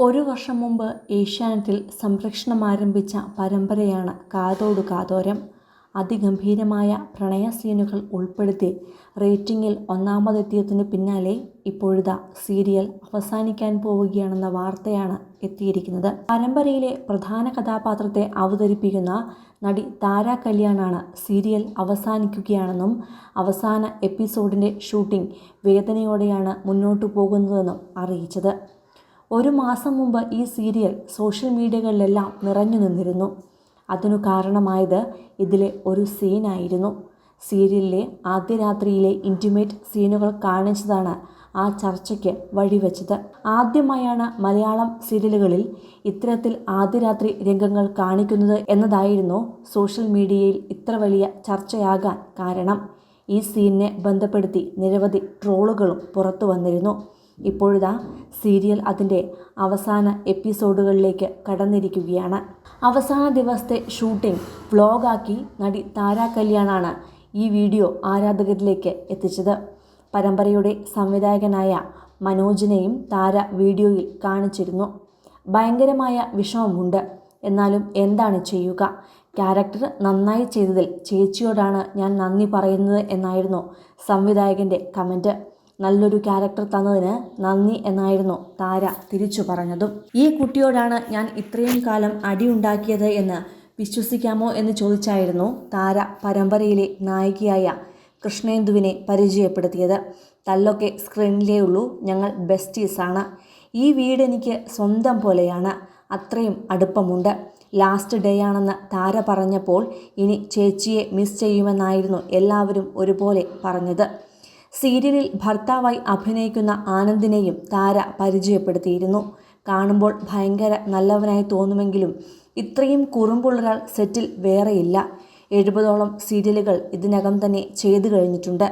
ഒരു വർഷം മുമ്പ് ഏഷ്യാനെറ്റിൽ സംരക്ഷണം ആരംഭിച്ച പരമ്പരയാണ് കാതോടു കാതോരം. അതിഗംഭീരമായ പ്രണയ സീനുകൾ ഉൾപ്പെടുത്തി റേറ്റിംഗിൽ ഒന്നാമതെത്തിയതിനു പിന്നാലെ ഇപ്പോഴിതാ സീരിയൽ അവസാനിക്കാൻ പോവുകയാണെന്ന വാർത്തയാണ് എത്തിയിരിക്കുന്നത്. പരമ്പരയിലെ പ്രധാന കഥാപാത്രത്തെ അവതരിപ്പിക്കുന്ന നടി താര കല്യാണാണ് സീരിയൽ അവസാനിക്കുകയാണെന്നും അവസാന എപ്പിസോഡിന്റെ ഷൂട്ടിംഗ് വേദനയോടെയാണ് മുന്നോട്ടു പോകുന്നതെന്നും അറിയിച്ചത്. ഒരു മാസം മുമ്പ് ഈ സീരിയൽ സോഷ്യൽ മീഡിയകളിലെല്ലാം നിറഞ്ഞു നിന്നിരുന്നു. അതിനു കാരണമായത് ഇതിലെ ഒരു സീനായിരുന്നു. സീരിയലിലെ ആദ്യ രാത്രിയിലെ ഇന്റിമേറ്റ് സീനുകൾ കാണിച്ചതാണ് ആ ചർച്ചയ്ക്ക് വഴിവെച്ചത്. ആദ്യമായാണ് മലയാളം സീരിയലുകളിൽ ഇത്തരത്തിൽ ആദ്യ രാത്രി രംഗങ്ങൾ കാണിക്കുന്നത് എന്നതായിരുന്നു സോഷ്യൽ മീഡിയയിൽ ഇത്ര വലിയ ചർച്ചയാകാൻ കാരണം. ഈ സീനിനെ ബന്ധപ്പെടുത്തി നിരവധി ട്രോളുകളും പുറത്തു വന്നിരുന്നു. ഇപ്പോഴിതാ സീരിയൽ അതിന്റെ അവസാന എപ്പിസോഡുകളിലേക്ക് കടന്നിരിക്കുകയാണ്. അവസാന ദിവസത്തെ ഷൂട്ടിംഗ് വ്ലോഗാക്കി നടി താര കല്യാണാണ് ഈ വീഡിയോ ആരാധകരിലേക്ക് എത്തിച്ചത്. പരമ്പരയുടെ സംവിധായകനായ മനോജിനെയും താര വീഡിയോയിൽ കാണിച്ചിരുന്നു. ഭയങ്കരമായ വിഷമമുണ്ട്. എന്നാലും എന്താണ് ചെയ്യുക? ക്യാരക്ടർ നന്നായി ചെയ്തതിൽ ചേച്ചിയോടാണ് ഞാൻ നന്ദി പറയുന്നത് എന്നായിരുന്നു സംവിധായകന്റെ കമന്റ്. നല്ലൊരു ക്യാരക്ടർ തന്നതിന് നന്ദി എന്നായിരുന്നു താര തിരിച്ചു പറഞ്ഞതും. ഈ കുട്ടിയോടാണ് ഞാൻ ഇത്രയും കാലം അടി ഉണ്ടാക്കിയത് എന്ന് വിശ്വസിക്കാമോ എന്ന് ചോദിച്ചായിരുന്നു താര പരമ്പരയിലെ നായികയായ കൃഷ്ണേന്ദുവിനെ പരിചയപ്പെടുത്തിയത്. തല്ലൊക്കെ സ്ക്രീനിലേ ഉള്ളൂ ഞങ്ങൾ ബെസ്റ്റീസാണ് ഈ വീട് എനിക്ക് സ്വന്തം പോലെയാണ് അത്രയും അടുപ്പമുണ്ട്. ലാസ്റ്റ് ഡേ ആണെന്ന് താര പറഞ്ഞപ്പോൾ ഇനി ചേച്ചിയെ മിസ് ചെയ്യുമെന്നായിരുന്നു എല്ലാവരും ഒരുപോലെ പറഞ്ഞത്. സീരിയലിൽ ഭർത്താവായി അഭിനയിക്കുന്ന ആനന്ദിനെയും താര പരിചയപ്പെടുത്തിയിരുന്നു. കാണുമ്പോൾ ഭയങ്കര നല്ലവനായി തോന്നുമെങ്കിലും ഇത്രയും കുറുമ്പുള്ളൊരാൾ സെറ്റിൽ വേറെയില്ല. എഴുപതോളം സീരിയലുകൾ ഇതിനകം തന്നെ ചെയ്തു കഴിഞ്ഞിട്ടുണ്ട്.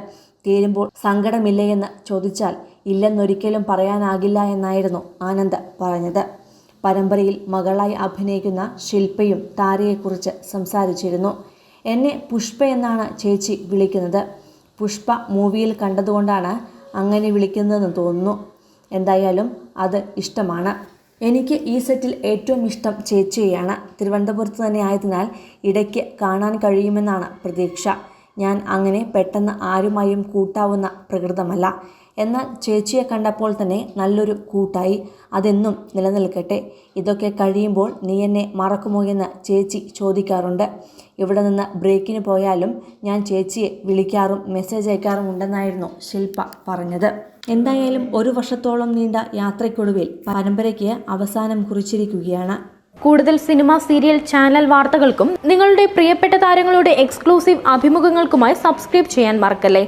തീരുമ്പോൾ സങ്കടമില്ലയെന്ന് ചോദിച്ചാൽ ഇല്ലെന്നൊരിക്കലും പറയാനാകില്ല എന്നായിരുന്നു ആനന്ദ് പറഞ്ഞത്. പരമ്പരയിൽ മകളായി അഭിനയിക്കുന്ന ശില്പയും താരയെക്കുറിച്ച് സംസാരിച്ചിരുന്നു. എന്നെ പുഷ്പ എന്നാണ് ചേച്ചി വിളിക്കുന്നത്. പുഷ്പ മൂവിയിൽ കണ്ടതുകൊണ്ടാണ് അങ്ങനെ വിളിക്കുന്നതെന്ന് തോന്നുന്നു. എന്തായാലും അത് ഇഷ്ടമാണ്. എനിക്ക് ഈ സെറ്റിൽ ഏറ്റവും ഇഷ്ടം ചേച്ചിയാണ് തിരുവനന്തപുരത്ത് തന്നെ ആയതിനാൽ ഇടയ്ക്ക് കാണാൻ കഴിയുമെന്നാണ് പ്രതീക്ഷ. ഞാൻ അങ്ങനെ പെട്ടെന്ന് ആരുമായും കൂട്ടാവുന്ന പ്രകൃതമല്ല. എന്നാൽ ചേച്ചിയെ കണ്ടപ്പോൾ തന്നെ നല്ലൊരു കൂട്ടായി. അതെന്നും നിലനിൽക്കട്ടെ. ഇതൊക്കെ കഴിയുമ്പോൾ നീ എന്നെ മറക്കുമോ എന്ന് ചേച്ചി ചോദിക്കാറുണ്ട്. ഇവിടെ നിന്ന് ബ്രേക്കിന് പോയാലും ഞാൻ ചേച്ചിയെ വിളിക്കാറും മെസ്സേജ് അയക്കാറും ഉണ്ടെന്നായിരുന്നു ശില്പ പറഞ്ഞത്. എന്തായാലും ഒരു വർഷത്തോളം നീണ്ട യാത്രയ്ക്കൊടുവിൽ പരമ്പരയ്ക്ക് അവസാനം കുറിച്ചിരിക്കുകയാണ്. കൂടുതൽ സിനിമ സീരിയൽ ചാനൽ വാർത്തകൾക്കും നിങ്ങളുടെ പ്രിയപ്പെട്ട താരങ്ങളുടെ എക്സ്ക്ലൂസീവ് അഭിമുഖങ്ങൾക്കുമായി സബ്സ്ക്രൈബ് ചെയ്യാൻ മറക്കല്ലേ?